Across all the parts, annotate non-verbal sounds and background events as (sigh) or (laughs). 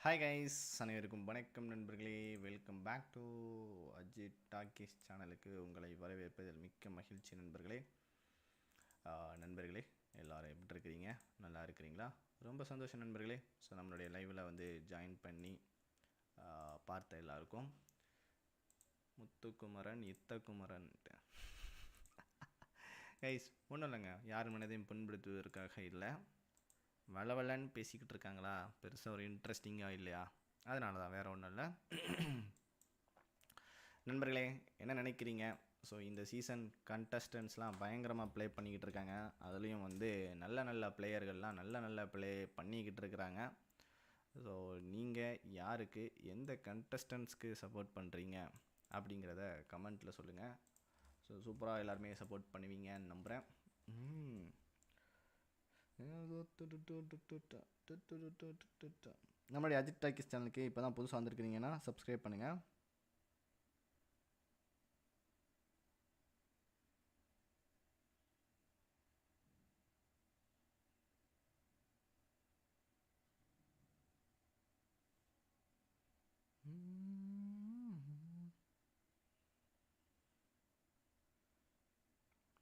Hi guys அனைவருக்கும் வணக்கம் நண்பர்களே. Welcome back to Ajith talkies சேனலுக்கு உங்களை வரவேற்பதில் மிக்க மகிழ்ச்சி நண்பர்களே. நண்பர்களே எல்லோரும் எப்படி இருக்கிறீங்க? நல்லா இருக்கிறீங்களா? ரொம்ப சந்தோஷம் நண்பர்களே. ஸோ நம்மளுடைய லைவில் வந்து ஜாயின் பண்ணி பார்த்த எல்லாருக்கும் முத்துக்குமரன் இத்தக்குமரன் கைஸ் (laughs) ஒன்றும் இல்லைங்க. யார் மனதையும் புண்படுத்துவதற்காக இல்லை. வளவலன்னு பேசிக்கிட்டு இருக்காங்களா? பெருசாக ஒரு இன்ட்ரெஸ்டிங்காக இல்லையா? அதனால தான் வேறு ஒன்றும் இல்லை. நண்பர்களே என்ன நினைக்கிறீங்க? ஸோ இந்த சீசன் கண்டஸ்டன்ஸ்லாம் பயங்கரமாக ப்ளே பண்ணிக்கிட்டு இருக்காங்க. அதுலேயும் வந்து நல்ல நல்ல பிளேயர்கள்லாம் நல்ல நல்ல ப்ளே பண்ணிக்கிட்டு இருக்கிறாங்க. ஸோ நீங்கள் யாருக்கு எந்த கண்டஸ்டன்ஸ்க்கு சப்போர்ட் பண்ணுறீங்க அப்படிங்கிறத கமெண்ட்டில் சொல்லுங்கள் ஸோ சூப்பராக எல்லாருமே சப்போர்ட் பண்ணுவீங்கன்னு நம்புகிறேன் ம். நம்மளுடைய அஜித் டாக்கிஸ் சேனலுக்கு இப்போ தான் புதுசாக வந்திருக்கிறீங்கன்னா சப்ஸ்கிரைப் பண்ணுங்கள்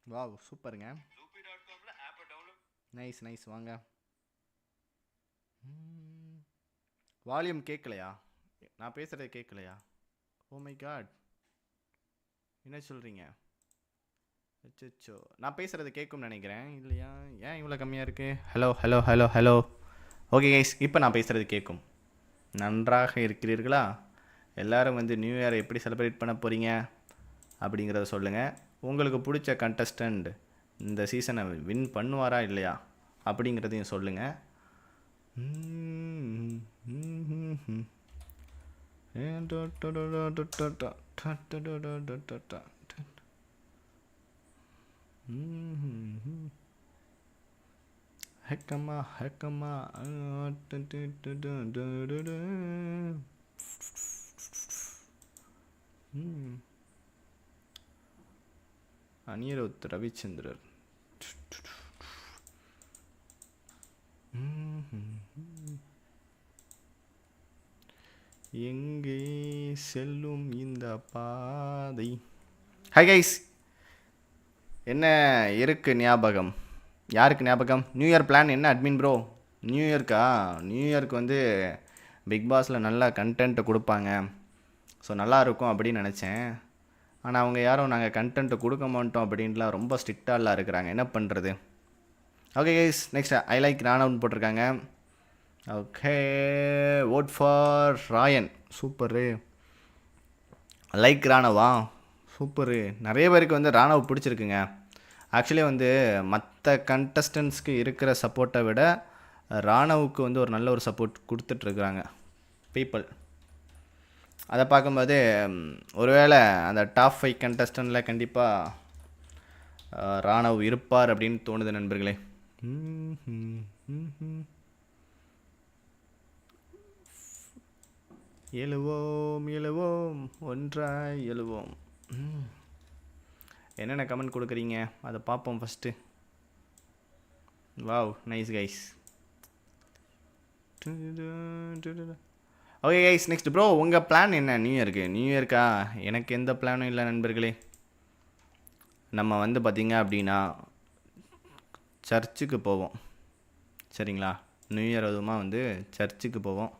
வாவ் சூப்பருங்க. நைஸ் நைஸ் வாங்க. வால்யூம் கேட்கலையா நான் பேசுகிறது கேட்கலையா ஓ oh மை காட் என்ன சொல்கிறீங்க அச்சோ நான் பேசுகிறது கேட்கும்னு நினைக்கிறேன். இல்லையா? ஏன் இவ்வளோ கம்மியாக இருக்குது hello hello hello hello okay guys இப்போ நான் பேசுகிறது கேட்கும் நன்றாக இருக்கிறீர்களா? எல்லோரும் வந்து நியூ இயர் எப்படி செலிப்ரேட் பண்ண போகிறீங்க அப்படிங்கிறத சொல்லுங்கள் உங்களுக்கு பிடிச்ச கண்டஸ்டண்ட் இந்த சீசனை வின் பண்ணுவாரா இல்லையா? அப்படிங்கிறதையும் சொல்லுங்கள் ஹெக்கம்மா ஹெக்கம்மா. ம் அனிருத் ரவிச்சந்திரர் Mm-hmm. எங்கே செல்லும் இந்த பாதை? ஹை கைஸ் என்ன இருக்கு ஞாபகம்? யாருக்கு ஞாபகம்? நியூ இயர் பிளான் என்ன அட்மின் ப்ரோ நியூ இயர்க்கா நியூ இயர்க்கு வந்து பிக் பாஸில் நல்லா கண்டென்ட்டை கொடுப்பாங்க. ஸோ நல்லா இருக்கும் அப்படின்னு நினச்சேன். ஆனால் அவங்க யாரும் நாங்கள் கண்டென்ட்டு கொடுக்க மாட்டோம் அப்படின்லாம் ரொம்ப ஸ்ட்ரிக்டாலாம் இருக்கிறாங்க. என்ன பண்ணுறது okay guys next I like ராணவன் போட்டிருக்காங்க. Okay vote for Rayan super like ராணவா super நிறைய பேருக்கு வந்து ராணவ் பிடிச்சிருக்குங்க. ஆக்சுவலி வந்து மற்ற கண்டஸ்டன்ஸ்க்கு இருக்கிற சப்போர்ட்டை விட ராணவுக்கு வந்து ஒரு நல்ல ஒரு சப்போர்ட் கொடுத்துட்ருக்குறாங்க. பீப்புள் அதை பார்க்கும்போது ஒருவேளை அந்த டாப் ஃபைவ் கண்டஸ்டண்டில் கண்டிப்பாக ராணவ் இருப்பார் அப்படின்னு தோணுது நண்பர்களே. Mm-hmm. எழுவோம் எழுவோம் ஒன்றாய் எழுவோம். Mm. என்னென்ன கமெண்ட் கொடுக்குறீங்க? அதை பார்ப்போம் first wow nice guys okay guys next bro உங்கள் பிளான் என்ன? நியூ இயருக்கு நியூ இயர்க்கா எனக்கு எந்த பிளானும் இல்லை நண்பர்களே. நம்ம வந்து பார்த்திங்க அப்படின்னா சர்ச்சுக்கு போவோம். சரிங்களா? நியூ இயர் அதுவுமா வந்து சர்ச்சுக்கு போவோம்.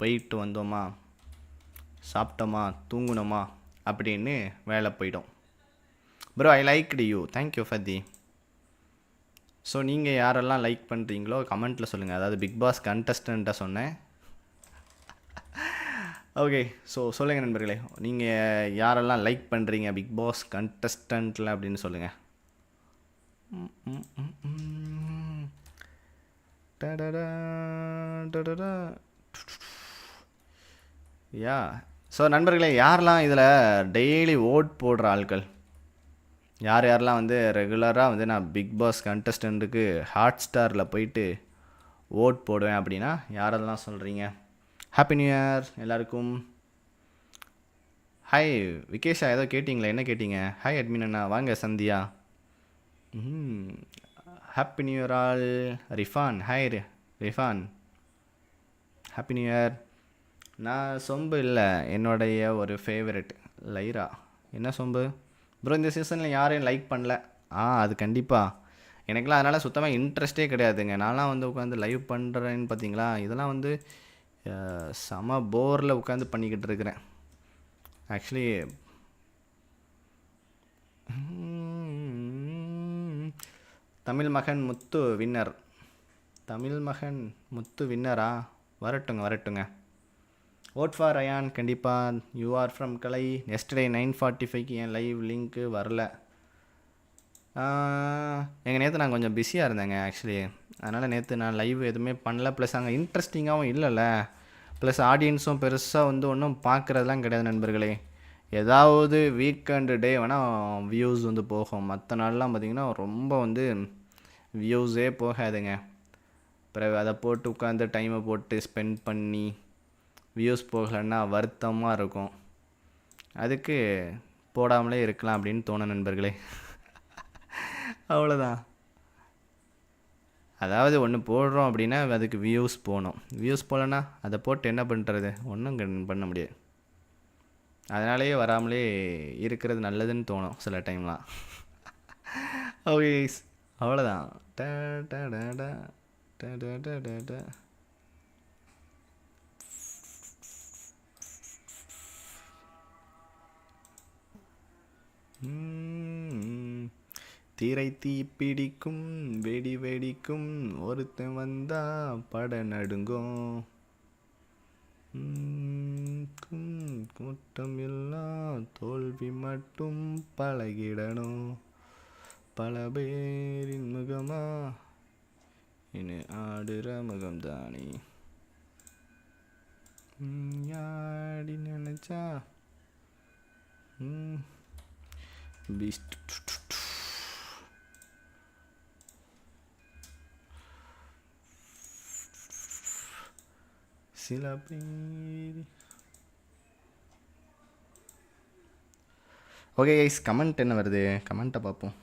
போயிட்டு வந்தோமா? சாப்பிட்டோமா? தூங்குனோமா? அப்படின்னு வேலை போயிடும். Bro I like you thank you ஃபத்தி so நீங்கள் யாரெல்லாம் லைக் பண்ணுறீங்களோ கமெண்ட்டில் சொல்லுங்கள் அதாவது பிக் பாஸ் கண்டஸ்டண்ட்டாக சொன்னேன். ஓகே ஸோ சொல்லுங்கள் நண்பர்களே. நீங்கள் யாரெல்லாம் லைக் பண்ணுறீங்க பிக் பாஸ் கண்டஸ்டண்ட்டில் அப்படின்னு சொல்லுங்கள் யா ஸோ நண்பர்களே யாரெல்லாம் இதில் டெய்லி ஓட் போடுற ஆட்கள் யார் யாரெல்லாம் வந்து ரெகுலராக வந்து நான் பிக் பாஸ் கண்டஸ்டண்ட்டுக்கு ஹாட் ஸ்டாரில் போயிட்டு ஓட் போடுவேன் அப்படின்னா யாரெல்லாம் சொல்கிறீங்க ஹாப்பி நியூ இயர் எல்லாருக்கும். ஹாய் விகேஷா ஏதோ கேட்டிங்களா என்ன கேட்டிங்க? ஹாய் அட்மின் அண்ணா வாங்க Sandhya. Happy new year all Rifan hi Rifan happy new year நான் சொம்பு இல்லை என்னுடைய ஒரு ஃபேவரெட் லைரா என்ன சொம்பு? ப்ரோ இந்த சீசனில் யாரையும் லைக் பண்ணல. ஆ அது கண்டிப்பாக எனக்குலாம் அதனால் சுத்தமாக இன்ட்ரெஸ்டே கிடையாதுங்க. நான்லாம் வந்து உட்காந்து லைவ் பண்ணுறேன்னு பார்த்தீங்களா இதெல்லாம் வந்து செம போரில் உட்காந்து பண்ணிக்கிட்டு இருக்கிறேன். ஆக்சுவலி தமிழ் மகன் முத்து வின்னர். தமிழ் மகன் முத்து வின்னரா? வரட்டுங்க வரட்டுங்க. ஓட் ஃபார் அயான் கண்டிப்பாக you are from Kalai. Yesterday nine forty ஃபைவ்க்கு என் லைவ் லிங்க்கு வரல. எங்கள் நேற்று நான் கொஞ்சம் பிஸியாக இருந்தேங்க ஆக்சுவலி. அதனால் நேற்று நான் லைவ் எதுவுமே பண்ணல. ப்ளஸ் அங்கே இன்ட்ரெஸ்டிங்காகவும் இல்லைல்ல. ப்ளஸ் ஆடியன்ஸும் பெருசாக வந்து ஒன்றும் பார்க்குறதுலாம் கிடையாது நண்பர்களே. ஏதாவது வீக்கெண்டு டே வேணால் வியூஸ் வந்து போகும். மற்ற நாள்லாம் பார்த்திங்கன்னா ரொம்ப வந்து வியூஸே போகாதுங்க. பிறகு அதை போட்டு உட்காந்து டைமை போட்டு ஸ்பெண்ட் பண்ணி வியூஸ் போகலைன்னா வருத்தமாக இருக்கும். அதுக்கு போடாமலே இருக்கலாம் அப்படின்னு தோணும் நண்பர்களே. அவ்வளோதான் அதாவது ஒன்று போடுறோம் அப்படின்னா அதுக்கு வியூஸ் போகணும் வியூஸ் போகலன்னா அதை போட்டு என்ன பண்ணுறது ஒன்றும் பண்ண முடியாது. அதனாலேயே வராமலே இருக்கிறது நல்லதுன்னு தோணும் சில டைம்லாம். ஓகே அவ்வளோதான். தீரை தீ பிடிக்கும் வெடி வெடிக்கும். ஒருத்தன் வந்தா பட நடுங்கும் கூட்டம் எல்லாம் தோல்வி மட்டும் பழகிடணும். பல பேரின் முகமா? இனி ஆடுற முகம்தானே. யாடி நினைச்சா? ம் பீஸ்ட் சில பேர் ஓகே கைஸ் கமெண்ட் என்ன வருது கமெண்ட்டை பார்ப்போம்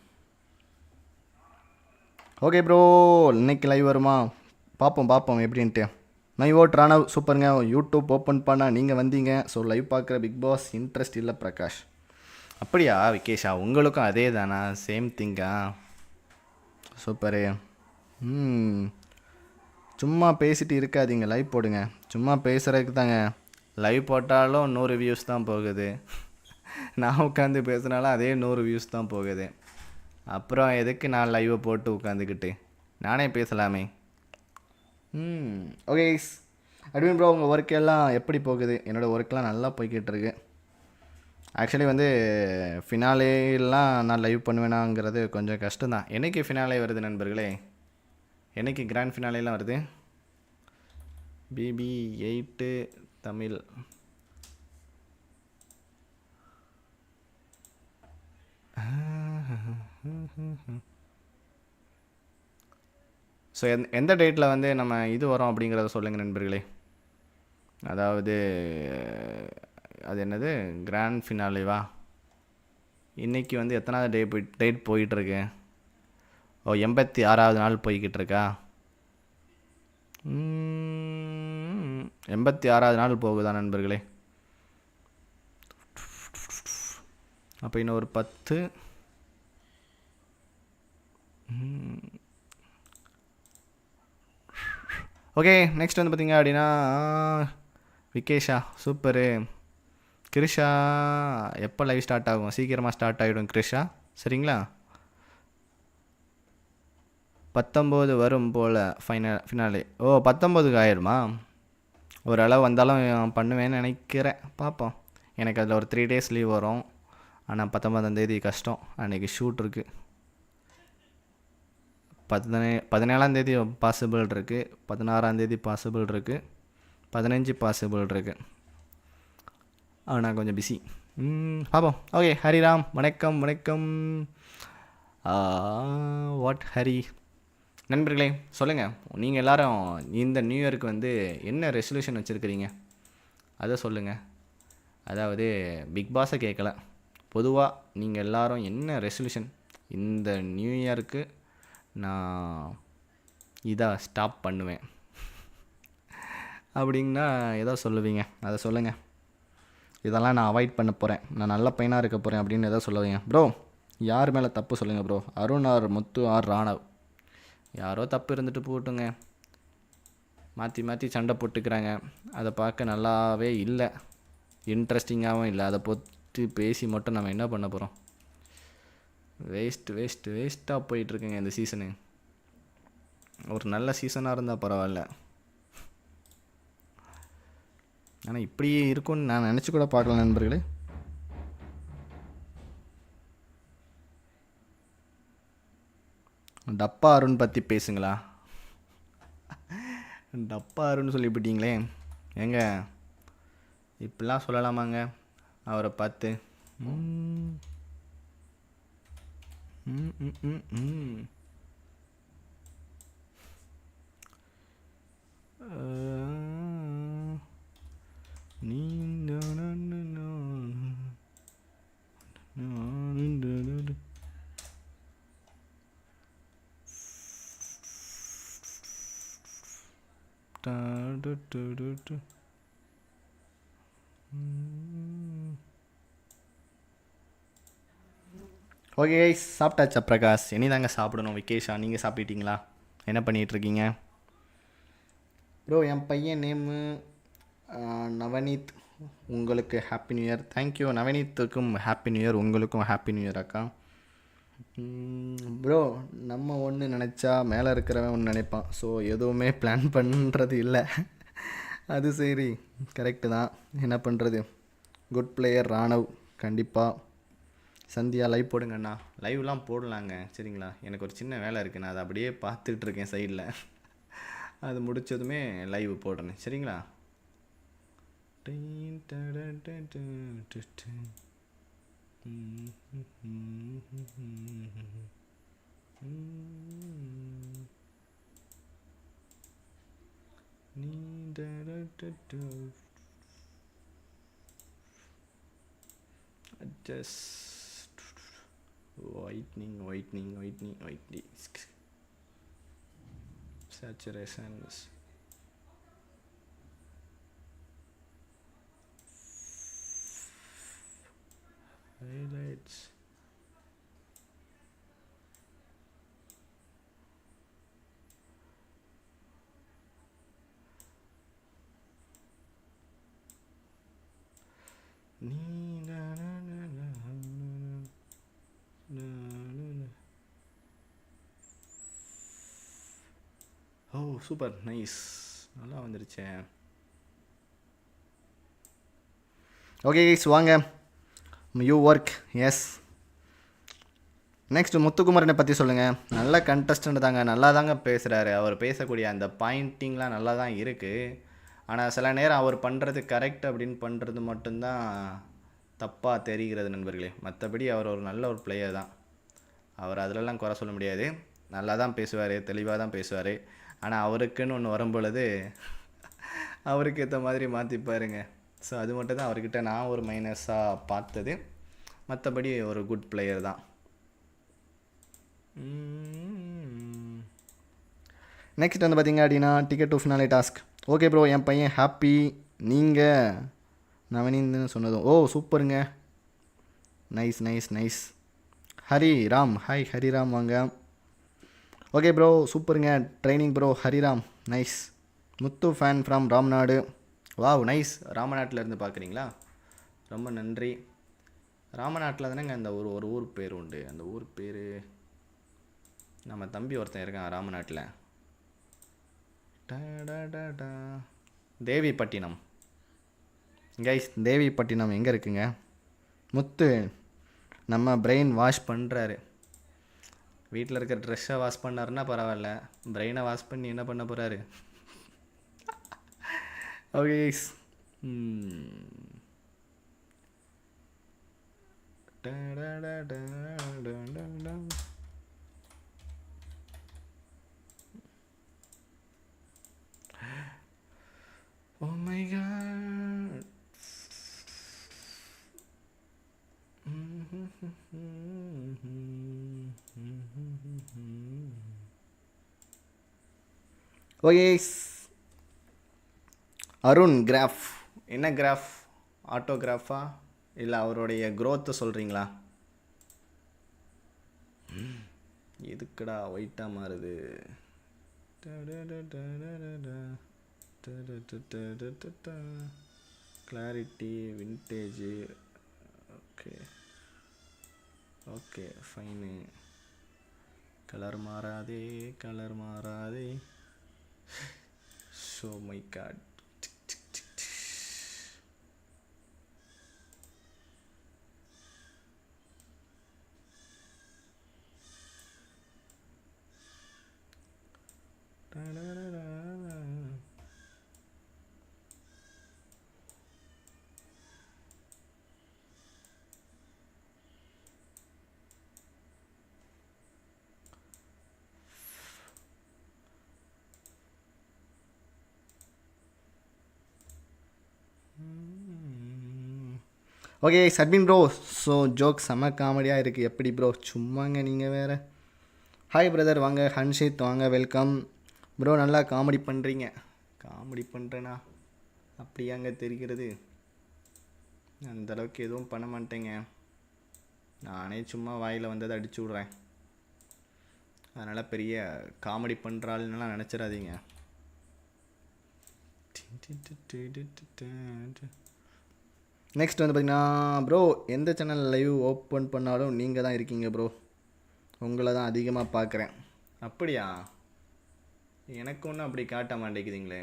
ஓகே ப்ரோ இன்னைக்கு லைவ் வருமா? பார்ப்போம் பார்ப்போம் எப்படின்ட்டு மை ஓட் ராணவ் சூப்பருங்க யூடியூப் ஓப்பன் பண்ணால் நீங்கள் வந்தீங்க. ஸோ லைவ் பார்க்குற பிக் பாஸ் இன்ட்ரெஸ்ட் இல்லை பிரகாஷ். அப்படியா விகேஷா? உங்களுக்கும் அதே தானா? சேம் திங்கா சூப்பரு ம் சும்மா பேசிட்டு இருக்காதீங்க. லைவ் போடுங்க. சும்மா பேசுகிறதுக்கு தாங்க. லைவ் போட்டாலும் நூறு வியூஸ் தான் போகுது. நான் உட்காந்து பேசுனாலும் அதே நூறு வியூஸ் தான் போகுது. அப்புறம் எதுக்கு நான் லைவை போட்டு உட்காந்துக்கிட்டு நானே பேசலாமே. ம் ஓகே அட்மின் ப்ரோ உங்கள் ஒர்க் எல்லாம் எப்படி போகுது? என்னோடய ஒர்க்லாம் நல்லா போய்கிட்டு இருக்கு. ஆக்சுவலி வந்து ஃபினாலேலாம் நான் லைவ் பண்ணுவேனாங்கிறது கொஞ்சம் கஷ்டம்தான். என்னைக்கு ஃபினாலே வருது நண்பர்களே? என்னைக்கு கிராண்ட் ஃபினாலேலாம் வருது? BP eight Tamil. ஸோ எந் எந்த டேட்டில் வந்து நம்ம இது வரோம் அப்படிங்கிறத சொல்லுங்கள் நண்பர்களே. அதாவது அது என்னது? கிராண்ட் ஃபினாலேவா இன்னைக்கு வந்து எத்தனாவது டே போய் டேட் போயிட்டுருக்கு? ஓ எண்பத்தி ஆறாவது நாள் போய்கிட்டு இருக்கா ம், எண்பத்தி ஆறாவது நாள் போகுதா நண்பர்களே? அப்போ இன்னும் ஒரு பத்து. ஓகே நெக்ஸ்ட் வந்து பார்த்தீங்க அப்படின்னா விகேஷா சூப்பரு. கிரிஷா எப்போ லைவ் ஸ்டார்ட் ஆகும்? சீக்கிரமாக ஸ்டார்ட் ஆகிடும் கிரிஷா. சரிங்களா? பத்தொம்போது வரும் போல் ஃபைனல் ஃபினாலே ஓ பத்தொம்போதுக்கு ஆயிடுமா ஓரளவு வந்தாலும் பண்ணுவேன்னு நினைக்கிறேன். பார்ப்போம். எனக்கு அதில் ஒரு த்ரீ டேஸ் லீவ் வரும். ஆனால் பத்தொம்பதாந்தேதி கஷ்டம். அன்றைக்கி ஷூட் இருக்குது பதினே பதினேழாந்தேதி பாசிபிள் இருக்குது பதினாறாந்தேதி பாசிபிள் இருக்குது பதினஞ்சு பாசிபிள் இருக்குது ஆனால் கொஞ்சம் பிஸி பார்ப்போம். ஓகே ஹரிராம். வணக்கம் வணக்கம். வாட் ஹரி? நண்பர்களே சொல்லுங்கள் நீங்கள் எல்லாரும் இந்த நியூ இயருக்கு வந்து என்ன ரெசல்யூஷன் வச்சுருக்கிறீங்க? அதை சொல்லுங்கள் அதாவது பிக் பாஸை கேட்கல பொதுவாக நீங்கள் எல்லாரும் என்ன ரெசல்யூஷன் இந்த நியூ இயருக்கு நான் இதாக ஸ்டாப் பண்ணுவேன். அப்படின்னா ஏதோ சொல்லுவீங்க. அதை சொல்லுங்கள் இதெல்லாம் நான் அவாய்ட் பண்ண போகிறேன் நான் நல்ல பையனாக இருக்க போகிறேன் அப்படின்னு ஏதோ சொல்லுவீங்க. ப்ரோ யார் மேலே தப்பு சொல்லுங்கள் bro Arun R Muthu R Raanav? யாரோ தப்பு இருந்துட்டு போட்டுங்க. மாற்றி மாற்றி சண்டை போட்டுக்கிறாங்க. அதை பார்க்க நல்லாவே இல்லை. இன்ட்ரெஸ்டிங்காகவும் இல்லை. அதை பற்றி பேசி மட்டும் நம்ம என்ன பண்ண போகிறோம் வேஸ்ட் வேஸ்ட் வேஸ்ட்டாக போயிட்டுருக்குங்க இந்த சீசனு. ஒரு நல்ல சீசனாக இருந்தால் பரவாயில்ல. ஆனால் இப்படி இருக்கும்னு நான் நினச்சி கூட பார்க்கல நண்பர்களே. டப்பா அருண் பற்றி பேசுங்களா டப்பா அருண் சொல்லிவிட்டீங்களே ஏங்க இப்படிலாம் சொல்லலாமாங்க அவரை பார்த்து ம். ம், ம், ம், ம். நீ நான் நா, நா, நா. நா, நா, நா, நா, நா. டா, டு, டு, டு, டு. ம். Okay mm. சாப்பிட்டாச்சா பிரகாஷ்? இனிதாங்க சாப்பிடணும் விகேஷா. நீங்கள் சாப்பிட்டீங்களா? என்ன பண்ணிகிட்ருக்கீங்க இருக்கீங்க ப்ரோ என் பையன் நேமு நவநீத். உங்களுக்கு happy new year thank you நவநீத்துக்கும் happy new year உங்களுக்கும் ஹாப்பி நியூ இயர் அக்கா. ப்ரோ நம்ம ஒன்று நினச்சா மேலே இருக்கிறவன் ஒன்று நினைப்பான். ஸோ எதுவுமே பிளான் பண்ணுறது இல்லை. அது சரி. கரெக்டு தான். என்ன பண்ணுறது குட் பிளேயர் ராணவ். கண்டிப்பாக சந்தியா லைவ் போடுங்கண்ணா. லைவ்லாம் போடலாங்க. சரிங்களா? எனக்கு ஒரு சின்ன வேலை இருக்குது நான் அதை அப்படியே பார்த்துட்ருக்கேன் சைடில் அது முடிச்சதுமே லைவ் போடுறேன். சரிங்களா? Just whitening whitening whitening whitening saturations highlights Oh, super nice. Okay, guys, one game. You work as next முத்துக்குமரனை பற்றி சொல்லுங்கள் நல்ல கண்டஸ்டன்ட் தாங்க. நல்லா தாங்க பேசுகிறாரு அவர் பேசக்கூடிய அந்த பாயிண்டிங்லாம் நல்லா தான் இருக்குது ஆனால் சில நேரம் அவர் பண்ணுறது கரெக்ட் அப்படின்னு பண்ணுறது மட்டும்தான் தப்பாக தெரிகிறது நண்பர்களே. மற்றபடி அவர் ஒரு நல்ல ஒரு பிளேயர் தான். அவர் அதிலெல்லாம் குறை சொல்ல முடியாது. நல்லா தான் பேசுவார். தெளிவாக தான் பேசுவார். ஆனால் அவருக்குன்னு ஒன்று வரும்பொழுது அவருக்கு ஏற்ற மாதிரி மாற்றிப்பாருங்க ஸோ அது மட்டும் தான் அவர்கிட்ட நான் ஒரு மைனஸாக பார்த்தது. மற்றபடி ஒரு குட் பிளேயர் தான். நெக்ஸ்ட் வந்து பார்த்தீங்க அப்படின்னா ticket to finale task okay bro என் பையன் ஹாப்பி நீங்கள் நவனிந்துன்னு சொன்னதும் ஓ சூப்பருங்க. Nice nice nice Hari Ram hi Hariram வாங்க. ஓகே ப்ரோ சூப்பருங்க. Training bro Hariram. Nice Muthu fan from Ramnad. Wow nice. ராமநாட்டில் இருந்து பார்க்குறீங்களா ரொம்ப நன்றி. ராமநாட்டில் தானேங்க அந்த ஒரு ஒரு ஊர் பேர் உண்டு. அந்த ஊர் பேர் நம்ம தம்பி ஒருத்தன் இருக்கான் ராமநாட்டில். தேவிப்பட்டினம். கைஸ் தேவிப்பட்டினம் எங்கே இருக்குங்க? முத்து நம்ம பிரெயின் வாஷ் பண்ணுறாரு வீட்டில் இருக்கிற ட்ரெஸ்ஸை வாஷ் பண்ணாருன்னா பரவாயில்ல. பிரெயினை வாஷ் பண்ணி என்ன பண்ண போகிறாரு Okay, guys. Hmm. Oh my god. Oh yes. Arun graph என்ன கிராஃப் ஆட்டோகிராஃபா இல்லை அவருடைய க்ரோத்தை சொல்கிறீங்களா எதுக்குடா ஒயிட்டாக மாறுது? Clarity vintage okay okay fine colour மாறாதே கலர் மாறாதே. So my god okay admin bro so joke செம காமெடியாக இருக்குது எப்படி ப்ரோ சும்மாங்க நீங்கள் வேறு. ஹாய் பிரதர் வாங்க ஹன்ஷித் வாங்க வெல்கம் ப்ரோ நல்லா காமெடி பண்ணுறீங்க காமெடி பண்ணுறேனா அப்படியாங்க தெரிகிறது. அந்த அளவுக்கு எதுவும் பண்ண மாட்டேங்க. நானே சும்மா வாயில் வந்ததை அடிச்சு விட்றேன். அதனால் பெரிய காமெடி பண்ணுறாள்லாம் நினச்சிடாதீங்க. நெக்ஸ்ட் வந்து பார்த்தீங்கன்னா ப்ரோ எந்த சேனல் லைவ் ஓப்பன் பண்ணாலும் நீங்கள் தான் இருக்கீங்க ப்ரோ உங்களை தான் அதிகமாக பார்க்குறேன் அப்படியா? எனக்கு ஒன்றும் அப்படி காட்ட மாட்டேங்குதுங்களே.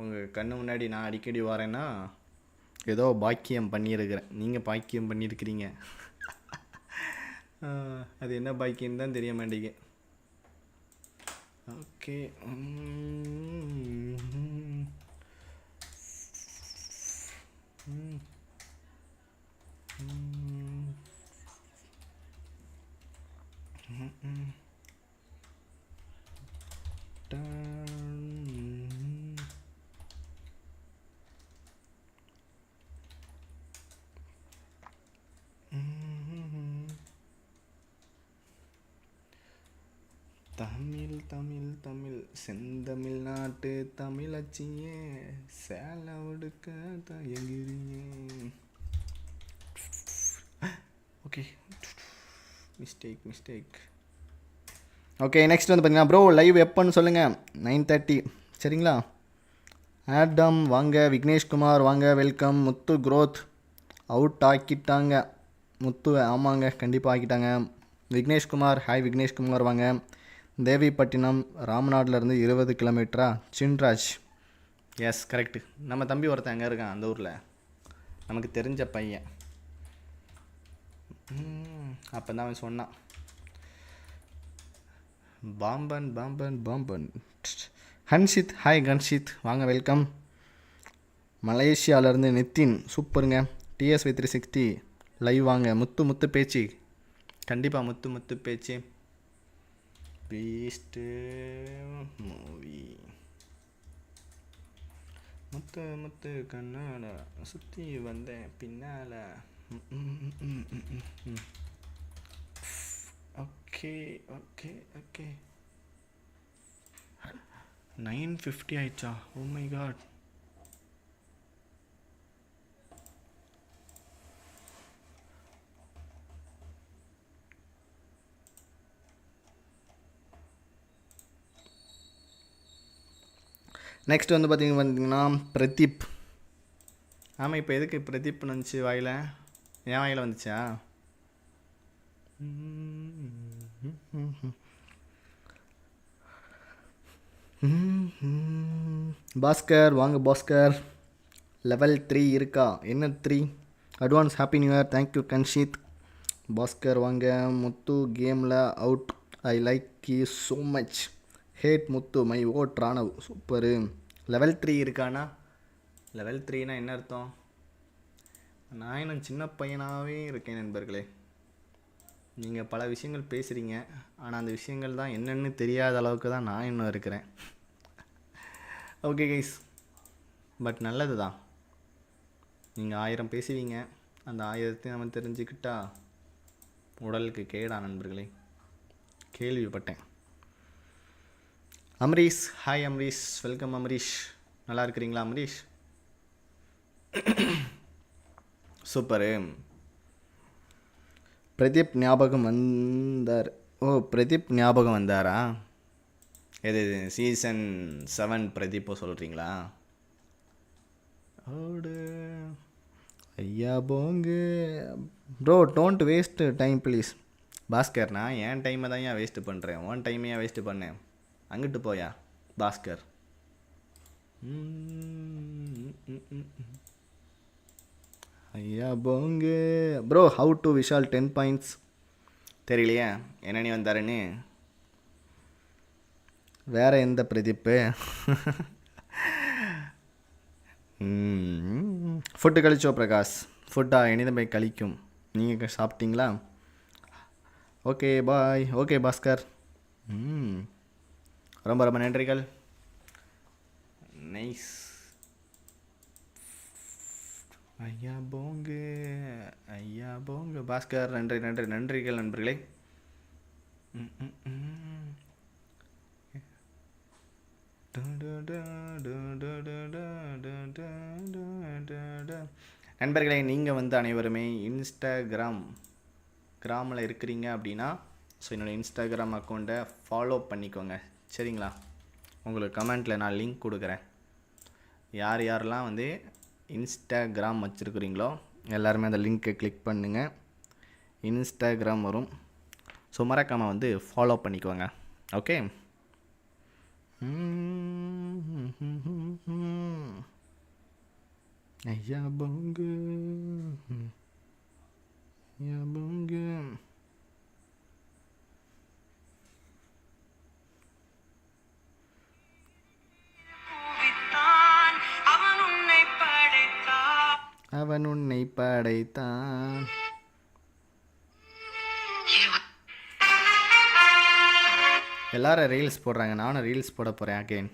உங்கள் கண்ணு முன்னாடி நான் அடிக்கடி வரேன்னா ஏதோ பாக்கியம் பண்ணியிருக்கிறேன். நீங்கள் பாக்கியம் பண்ணியிருக்கிறீங்க. அது என்ன பாக்கியம் தான் தெரிய மாட்டேங்க ஓகே. தமிழ் தமிழ் தமிழ் செந்தமிழ் நாட்டு தமிழச்சியே சேலை ஒடுக்க தயங்குறீங்க. Okay. Mistake mistake okay next வந்து பார்த்தீங்கன்னா ப்ரோ லைவ் எப்போன்னு சொல்லுங்கள் நைன் தேர்ட்டி சரிங்களா? ஆடம் வாங்க. விக்னேஷ்குமார் வாங்க. வெல்கம் முத்து க்ரோத் அவுட் ஆக்கிட்டாங்க. முத்து ஆமாங்க கண்டிப்பாக ஆக்கிட்டாங்க. விக்னேஷ்குமார் ஹாய் விக்னேஷ்குமார் வாங்க. தேவிப்பட்டினம் ராமநாட்டிலேருந்து இருபது கிலோமீட்டரா? சின்ராஜ். எஸ் கரெக்டு நம்ம தம்பி ஒருத்தன் அங்கே இருக்கான் அந்த ஊரில். நமக்கு தெரிஞ்ச பையன். அப்போ தான் அவன் சொன்னான். பாம்பன் பாம்பன் பாம்பன். ஹன்ஷித் ஹாய் கன்ஷித் வாங்க வெல்கம் மலேசியாவிலேருந்து நித்தின் சூப்பருங்க டிஎஸ் த்ரீ சிக்ஸ்டி லைவ் வாங்க. முத்து முத்து பேச்சு. கண்டிப்பாக முத்து முத்து பேச்சு. பீஸ்ட் மூவி முத்து முத்து கண்ணால சுற்றி வந்தேன். பின்னால். Okay okay okay. Nine fifty ஆயிடுச்சா? ஓ மை காட் நெக்ஸ்ட் வந்து பார்த்திங்க பார்த்தீங்கன்னா பிரதீப். ஆமாம் இப்போ எதுக்கு பிரதீப் வந்துச்சு வாயில்? என் வாயில் வந்துச்சா? பாஸ்கர் வாங்க பாஸ்கர். லெவல் த்ரீ இருக்கா? என்ன three advance happy new year thank you Kanshith Bhaskar வாங்க. முத்து கேமில் out I like you so much hate Muthu my vote Raanav super. Level three இருக்கானா? லெவல் த்ரீனா என்ன அர்த்தம்? நான் இன்னும் சின்ன பையனாகவே இருக்கேன் நண்பர்களே. நீங்கள் பல விஷயங்கள் பேசுகிறீங்க ஆனால் அந்த விஷயங்கள் தான் என்னென்னு தெரியாத அளவுக்கு தான் நான் இன்னும் இருக்கிறேன். ஓகே கைஸ் பட் நல்லது தான். நீங்கள் ஆயிரம் பேசுவீங்க. அந்த ஆயிரத்தையும் நம்ம தெரிஞ்சுக்கிட்டா உடலுக்கு கேடா நண்பர்களே. கேள்விப்பட்டேன். அமரீஷ் ஹாய் அமரீஷ். வெல்கம் அமரீஷ். நல்லா இருக்கிறீங்களா அமரீஷ்? சூப்பரு பிரதீப் ஞாபகம் வந்தார். ஓ பிரதீப் ஞாபகம் வந்தாரா? எது சீசன் செவன் பிரதீப்போ சொல்கிறீங்களா ஐயா போங்கு. Bro don't waste time please பாஸ்கர்ண்ணா என் டைமை தான் ஏன் வேஸ்ட்டு பண்ணுறேன் உன் டைமையாக வேஸ்ட்டு பண்ணேன்? அங்கிட்டு போயா பாஸ்கர்? ஐயா போங்கு. Bro how to Vishal ten points தெரியலையே என்ன நீ வந்தாருன்னு? வேற எந்த பிரதீப்பு? ஃபுட்டு கழிச்சோ பிரகாஷ்? ஃபுட்டா இனிதமை கழிக்கும். நீங்கள் சாப்பிட்டீங்களா? Okay bye okay Bhaskar. ம் ரொம்ப ரொம்ப நன்றிகள் நைஸ் ஐயா போங்கு ஐயா போங்கு பாஸ்கர் நன்றி நன்றி நன்றிகள் நண்பர்களே நண்பர்களே நீங்கள் வந்து அனைவருமே இன்ஸ்டாகிராம் கிராமில் இருக்கிறீங்க அப்படின்னா ஸோ என்னோடய இன்ஸ்டாகிராம் அக்கௌண்ட்டை ஃபாலோ பண்ணிக்கோங்க சரிங்களா? உங்களுக்கு கமெண்ட்டில் நான் லிங்க் கொடுக்குறேன். யார் யாரெல்லாம் வந்து இன்ஸ்டாகிராம் வச்சுருக்குறீங்களோ எல்லாருமே அந்த லிங்க்கை கிளிக் பண்ணுங்கள் இன்ஸ்டாகிராம் வரும். ஸோ மறக்காமல் வந்து ஃபாலோ பண்ணிக்குவோங்க ஓகே ஐயா பொங்கு. ஐயா பொங்கு. அவன் உன்னை படைத்தான். எல்லாரும் ரீல்ஸ் போடுறாங்க. நானும் ரீல்ஸ் போட போகிறேன் அகெயின்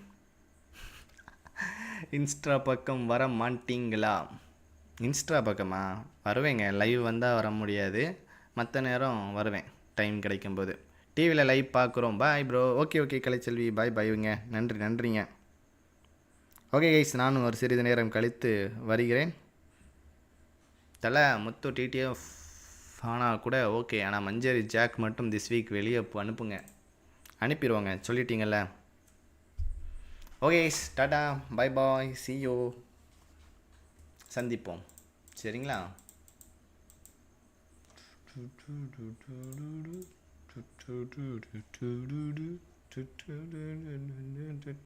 இன்ஸ்டா பக்கம் வர மாட்டிங்களா? இன்ஸ்டா பக்கமா? வருவேங்க. லைவ் வந்தால் வர முடியாது. மற்ற நேரம் வருவேன். டைம் கிடைக்கும்போது. டிவியில் லைவ் பார்க்குறோம் bye bro okay okay Kalaiselvi. Bye பாய்ங்க நன்றி நன்றிங்க. ஓகே கைஸ் நானும் ஒரு சிறிது நேரம் கழித்து வருகிறேன். தலை முத்து டிடிஎஃப் ஆனால் கூட ஓகே ஆனால் மஞ்சரி ஜாக் மட்டும் திஸ் வீக் வெளியே அனுப்புங்க. அனுப்பிடுவோங்க சொல்லிட்டீங்கல்ல? Okay tata bye bye ciao சந்திப்போம். சரிங்களா? (laughs)